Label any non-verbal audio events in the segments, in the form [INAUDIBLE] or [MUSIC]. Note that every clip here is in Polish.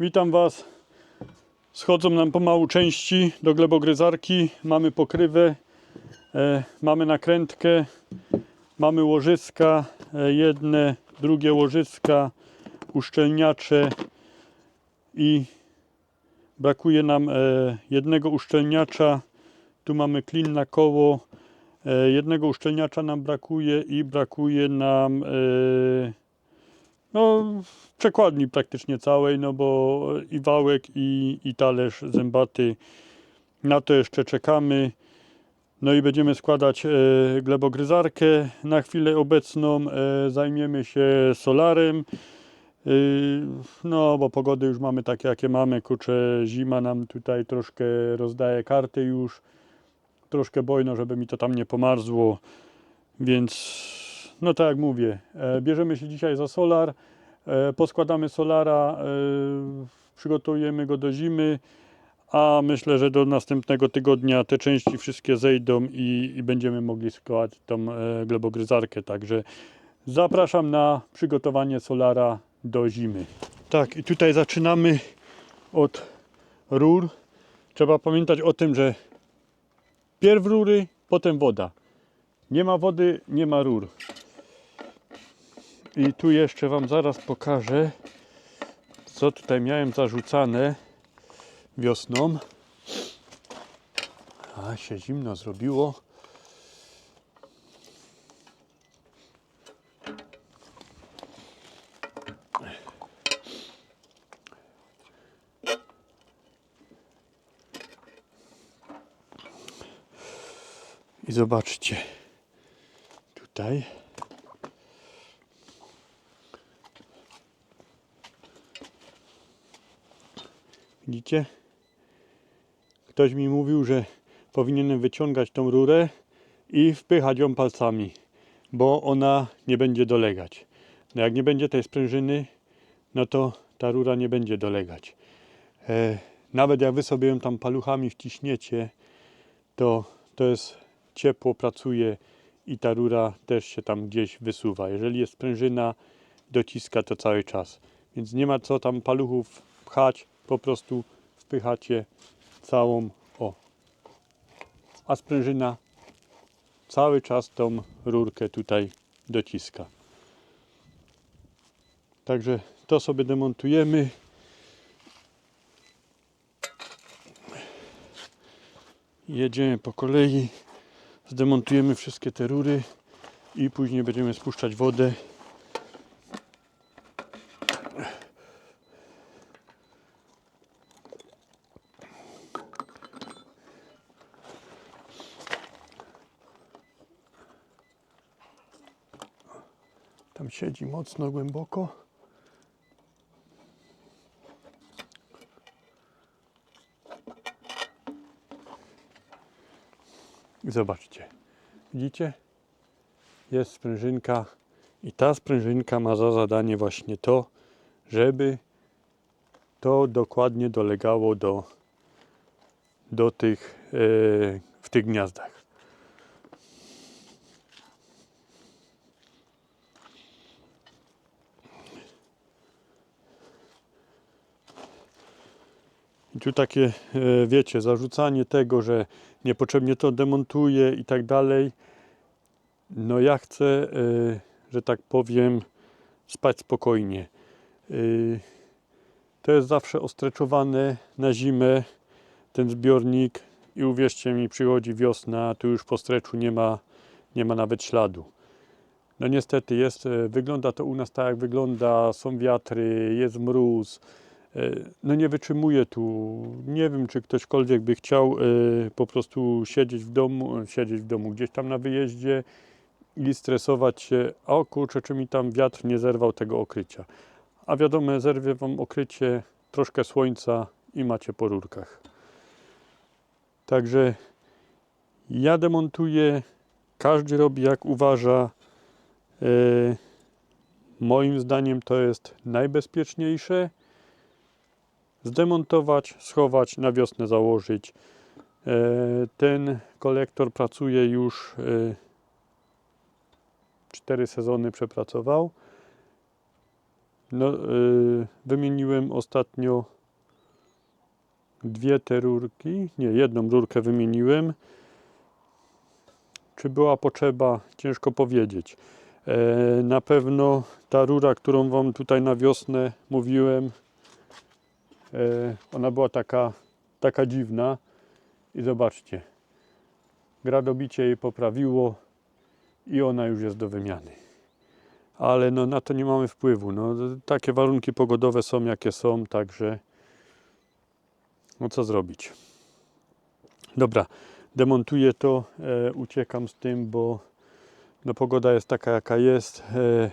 Witam Was. Schodzą nam pomału części do glebogryzarki. Mamy pokrywę, e, mamy nakrętkę, mamy łożyska, e, jedne, drugie łożyska, uszczelniacze i brakuje nam e, jednego uszczelniacza. Tu mamy klin na koło. E, jednego uszczelniacza nam brakuje i brakuje nam e, no, przekładni praktycznie całej, no bo i wałek, i, i talerz zębaty. Na to jeszcze czekamy. No i będziemy składać e, glebogryzarkę. Na chwilę obecną e, zajmiemy się solarem. E, no, bo pogody już mamy takie, jakie mamy. Kurczę, zima nam tutaj troszkę rozdaje karty już. Troszkę bojno, żeby mi to tam nie pomarzło. Więc, no tak jak mówię, e, bierzemy się dzisiaj za solar. E, poskładamy solara, e, przygotujemy go do zimy, a myślę, że do następnego tygodnia te części wszystkie zejdą i, i będziemy mogli składać tą glebogryzarkę. Także zapraszam na przygotowanie solara do zimy. Tak, i tutaj zaczynamy od rur. Trzeba pamiętać o tym, że pierw rury, potem woda. Nie ma wody, nie ma rur. I tu jeszcze Wam zaraz pokażę, co tutaj miałem zarzucane wiosną. A się zimno zrobiło. I zobaczcie, tutaj Widzicie? Ktoś mi mówił, że powinienem wyciągać tą rurę i wpychać ją palcami, bo ona nie będzie dolegać. No jak nie będzie tej sprężyny, no to ta rura nie będzie dolegać. E, nawet jak wy sobie ją tam paluchami wciśniecie, to to jest ciepło, pracuje i ta rura też się tam gdzieś wysuwa. Jeżeli jest sprężyna, dociska to cały czas. Więc nie ma co tam paluchów pchać, po prostu wpychacie całą o. A sprężyna cały czas tą rurkę tutaj dociska. Także to sobie demontujemy. Jedziemy po kolei. Zdemontujemy wszystkie te rury i później będziemy spuszczać wodę. Siedzi mocno głęboko. Zobaczcie. Widzicie? Jest sprężynka i ta sprężynka ma za zadanie właśnie to, żeby to dokładnie dolegało do, do tych e, w tych gniazdach. Tu takie, e, wiecie, zarzucanie tego, że niepotrzebnie to demontuję i tak dalej. No ja chcę, e, że tak powiem, spać spokojnie. E, To jest zawsze ostreczowane na zimę, ten zbiornik i uwierzcie mi, przychodzi wiosna, tu już po streczu nie ma, nie ma nawet śladu. No niestety jest, wygląda to u nas tak jak wygląda, są wiatry, jest mróz, no nie wytrzymuje tu. Nie wiem, czy ktośkolwiek by chciał e, po prostu siedzieć w domu, e, siedzieć w domu gdzieś tam na wyjeździe i stresować się, o kurczę, czy mi tam wiatr nie zerwał tego okrycia. A wiadomo, zerwie wam okrycie, troszkę słońca i macie po rurkach. Także ja demontuję, każdy robi jak uważa. E, Moim zdaniem to jest najbezpieczniejsze zdemontować, schować, na wiosnę założyć. E, Ten kolektor pracuje już 4 sezony przepracował. No, yy, wymieniłem ostatnio dwie te rurki. Nie, jedną rurkę wymieniłem. Czy była potrzeba? Ciężko powiedzieć. E, na pewno ta rura, którą Wam tutaj na wiosnę mówiłem, e, ona była taka, taka dziwna. I zobaczcie, gradobicie jej poprawiło i ona już jest do wymiany. Ale no, na to nie mamy wpływu. No, takie warunki pogodowe są jakie są, także no co zrobić. Dobra, demontuję to, e, uciekam z tym, bo no, pogoda jest taka jaka jest. E,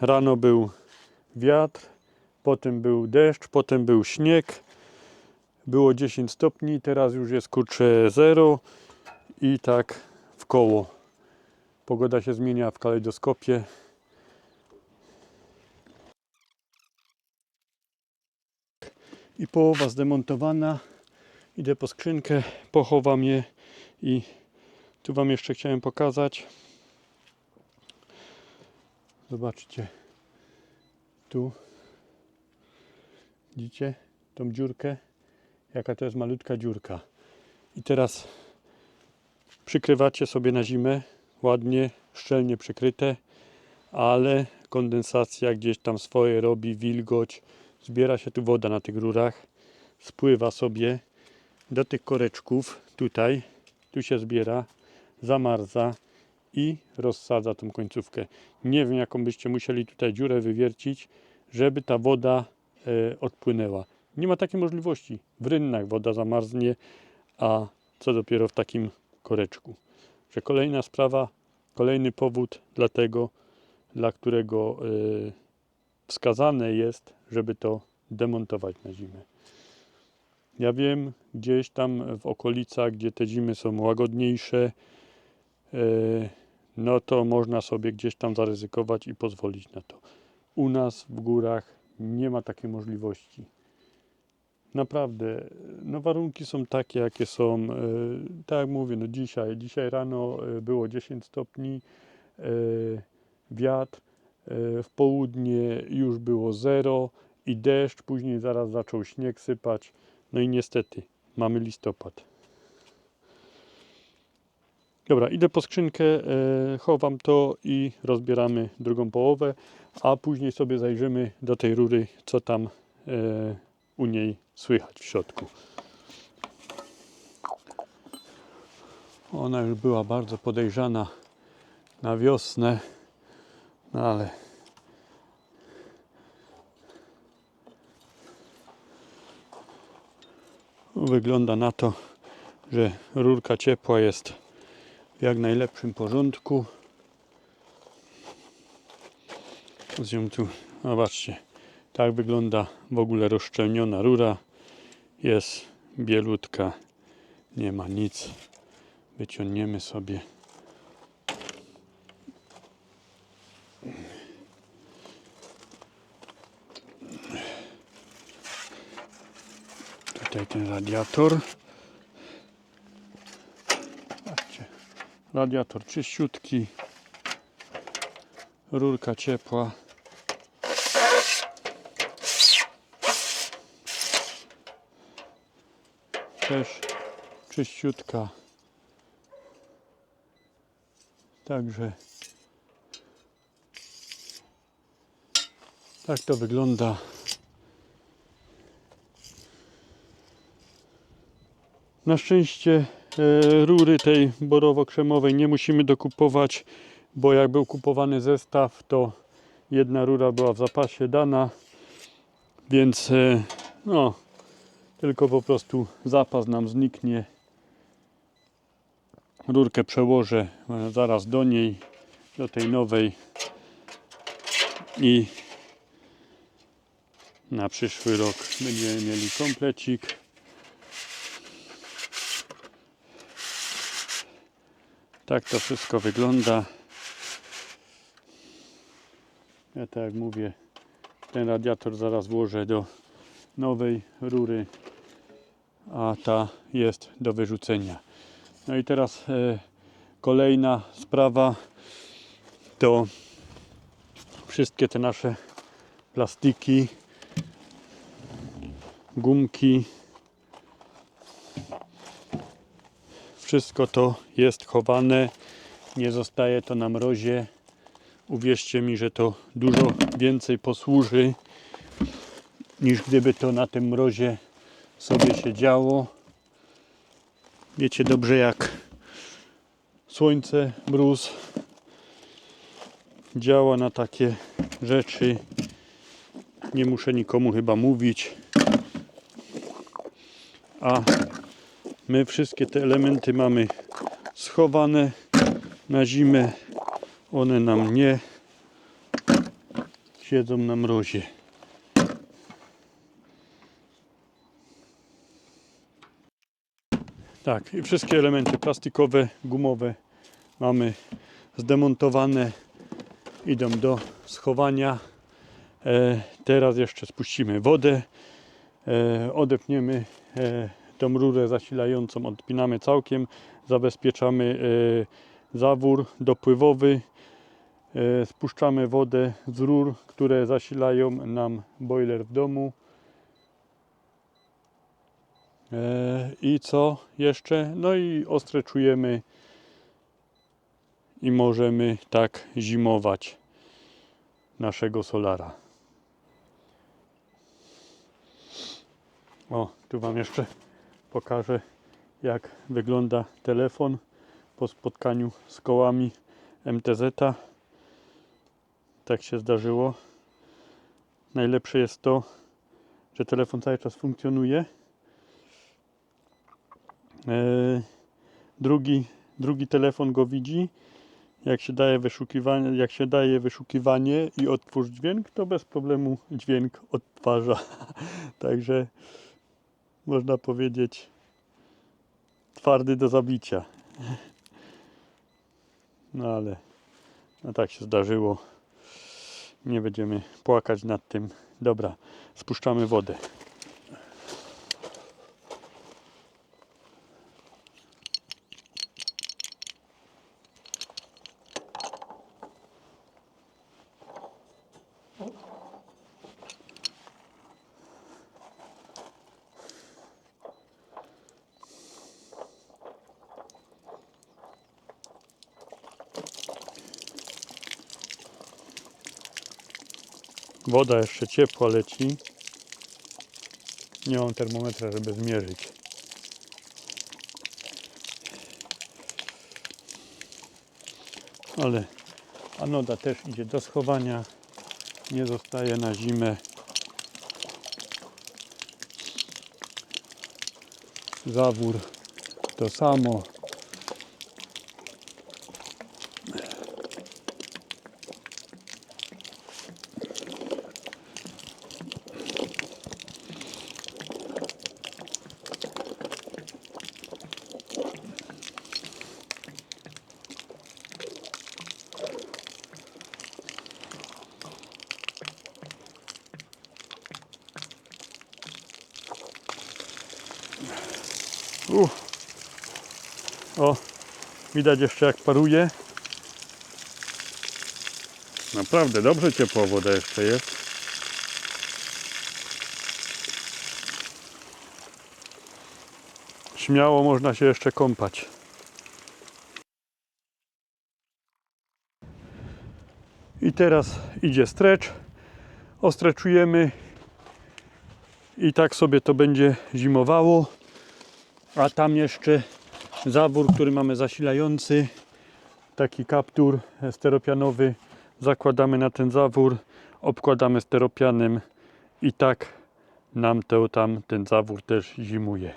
rano był wiatr, potem był deszcz, potem był śnieg. Było 10 stopni, teraz już jest kurczę 0 i tak w koło. Pogoda się zmienia w kalejdoskopie. I połowa zdemontowana. Idę po skrzynkę, pochowam je i tu Wam jeszcze chciałem pokazać. Zobaczcie. Tu. Widzicie tą dziurkę? Jaka to jest malutka dziurka. I teraz przykrywacie sobie na zimę, ładnie, szczelnie przykryte, ale kondensacja gdzieś tam swoje robi, wilgoć, zbiera się tu woda na tych rurach, spływa sobie do tych koreczków, tutaj, tu się zbiera, zamarza i rozsadza tą końcówkę. Nie wiem jaką byście musieli tutaj dziurę wywiercić, żeby ta woda e, odpłynęła. Nie ma takiej możliwości. W rynnach woda zamarznie, a co dopiero w takim koreczku. Że kolejna sprawa, kolejny powód dla tego, dla którego y, wskazane jest, żeby to demontować na zimę. Ja wiem, gdzieś tam w okolicach, gdzie te zimy są łagodniejsze, y, no to można sobie gdzieś tam zaryzykować i pozwolić na to. U nas w górach nie ma takiej możliwości naprawdę, no warunki są takie, jakie są. E, Tak jak mówię, no dzisiaj, dzisiaj rano e, było 10 stopni, e, wiatr, w południe już było 0 i deszcz, później zaraz zaczął śnieg sypać. No i niestety, mamy listopad. Dobra, idę po skrzynkę, e, chowam to i rozbieramy drugą połowę, a później sobie zajrzymy do tej rury, co tam e, u niej słychać w środku. Ona już była bardzo podejrzana na wiosnę, no ale wygląda na to, że rurka ciepła jest w jak najlepszym porządku. Z tu, zobaczcie, tak wygląda w ogóle rozszczelniona rura. Jest bielutka, nie ma nic. Wyciągniemy sobie. Tutaj ten radiator. Radiator czyściutki. Rurka ciepła. też czyściutka. Także tak to wygląda. Na szczęście rury tej borowo-krzemowej nie musimy dokupować, bo jak był kupowany zestaw, to jedna rura była w zapasie dana, więc e, no, tylko po prostu zapas nam zniknie. Rurkę przełożę e, zaraz do niej, do tej nowej i na przyszły rok będziemy mieli komplecik. Tak to wszystko wygląda. Ja tak jak mówię, ten radiator zaraz włożę do nowej rury a ta jest do wyrzucenia. No i teraz e, kolejna sprawa to wszystkie te nasze plastiki, gumki. Wszystko to jest chowane, nie zostaje to na mrozie. Uwierzcie mi, że to dużo więcej posłuży niż gdyby to na tym mrozie sobie się działo. Wiecie dobrze jak słońce, mróz działa na takie rzeczy. Nie muszę nikomu chyba mówić. A my wszystkie te elementy mamy schowane na zimę. One nam nie siedzą na mrozie. Tak, i wszystkie elementy plastikowe, gumowe mamy zdemontowane, idą do schowania. E, teraz jeszcze spuścimy wodę, e, odepniemy e, tą rurę zasilającą, odpinamy całkiem, zabezpieczamy e, zawór dopływowy, e, spuszczamy wodę z rur, które zasilają nam boiler w domu. E, I co jeszcze? No i ostreczujemy i możemy tak zimować naszego solara. O, tu Wam jeszcze pokażę jak wygląda telefon po spotkaniu z kołami MTZ. -a. Tak się zdarzyło. Najlepsze jest to, że telefon cały czas funkcjonuje. E, drugi, drugi telefon go widzi. Jak się daje wyszukiwanie, jak się daje wyszukiwanie i otwórz dźwięk, to bez problemu dźwięk odtwarza. [LAUGHS] Także można powiedzieć twardy do zabicia. No ale no tak się zdarzyło. Nie będziemy płakać nad tym. Dobra, spuszczamy wodę. Woda jeszcze ciepła leci. Nie mam termometra, żeby zmierzyć. Ale anoda też idzie do schowania. Nie zostaje na zimę. Zawór to samo. Uff. O, widać jeszcze jak paruje. Naprawdę dobrze ciepła woda jeszcze jest. Śmiało można się jeszcze kąpać. I teraz idzie stretch. Ostreczujemy i tak sobie to będzie zimowało. A tam jeszcze zawór, który mamy zasilający, taki kaptur steropianowy. Zakładamy na ten zawór, obkładamy steropianem i tak nam to tam ten zawór też zimuje.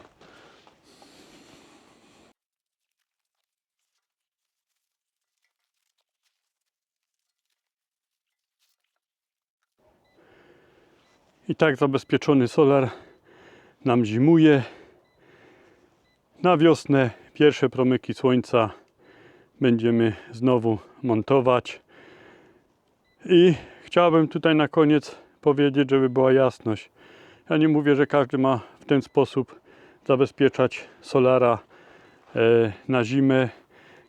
I tak zabezpieczony solar nam zimuje. Na wiosnę pierwsze promyki słońca będziemy znowu montować. I chciałbym tutaj na koniec powiedzieć, żeby była jasność. Ja nie mówię, że każdy ma w ten sposób zabezpieczać solara e, na zimę.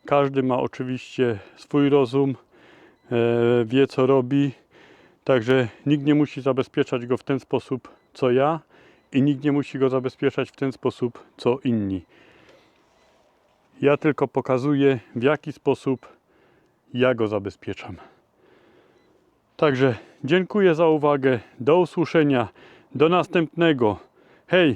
Każdy ma oczywiście swój rozum, e, wie co robi. Także nikt nie musi zabezpieczać go w ten sposób co ja i nikt nie musi go zabezpieczać w ten sposób co inni. Ja tylko pokazuję w jaki sposób ja go zabezpieczam. Także dziękuję za uwagę. Do usłyszenia. Do następnego. Hej!